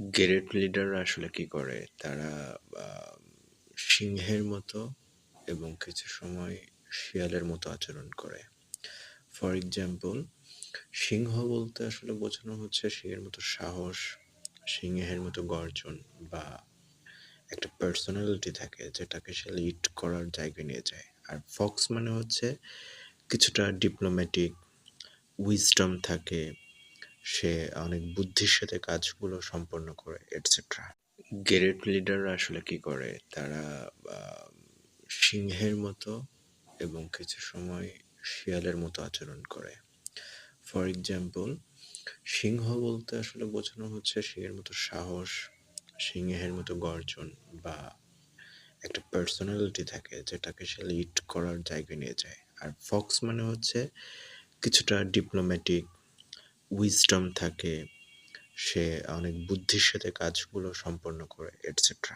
Great লিডাররা আসলে কি করে? তারা সিংহের মতো এবং কিছু সময় শিয়ালের মতো আচরণ করে। ফর এক্সাম্পল সিংহ বলতে আসলে বোঝানো হচ্ছে সিংহের মতো সাহস, সিংহের মতো গর্জন বা একটা পার্সোনালিটি থাকে যেটাকে সে লিড করার জায়গায় নিয়ে যায়। আর ফক্স মানে হচ্ছে কিছুটা ডিপ্লোম্যাটিক, উইজডম থাকে। সে অনেক বুদ্ধির সাথে কাজগুলো সম্পন্ন করে এটসেট্রা। গ্রেট লিডাররা আসলে কি করে? তারা সিংহের মতো এবং কিছু সময় শিয়ালের মতো আচরণ করে। ফর এক্সাম্পল সিংহ বলতে আসলে বোঝানো হচ্ছে সিংহের মতো সাহস, সিংহের মতো গর্জন বা একটা পার্সোনালিটি থাকে যেটাকে সে লিড করার জায়গায় নিয়ে যায়। আর ফক্স মানে হচ্ছে কিছুটা ডিপ্লোম্যাটিক, উইজডম থাকে। সে অনেক বুদ্ধির সাথে কাজগুলো সম্পন্ন করে এটসেট্রা।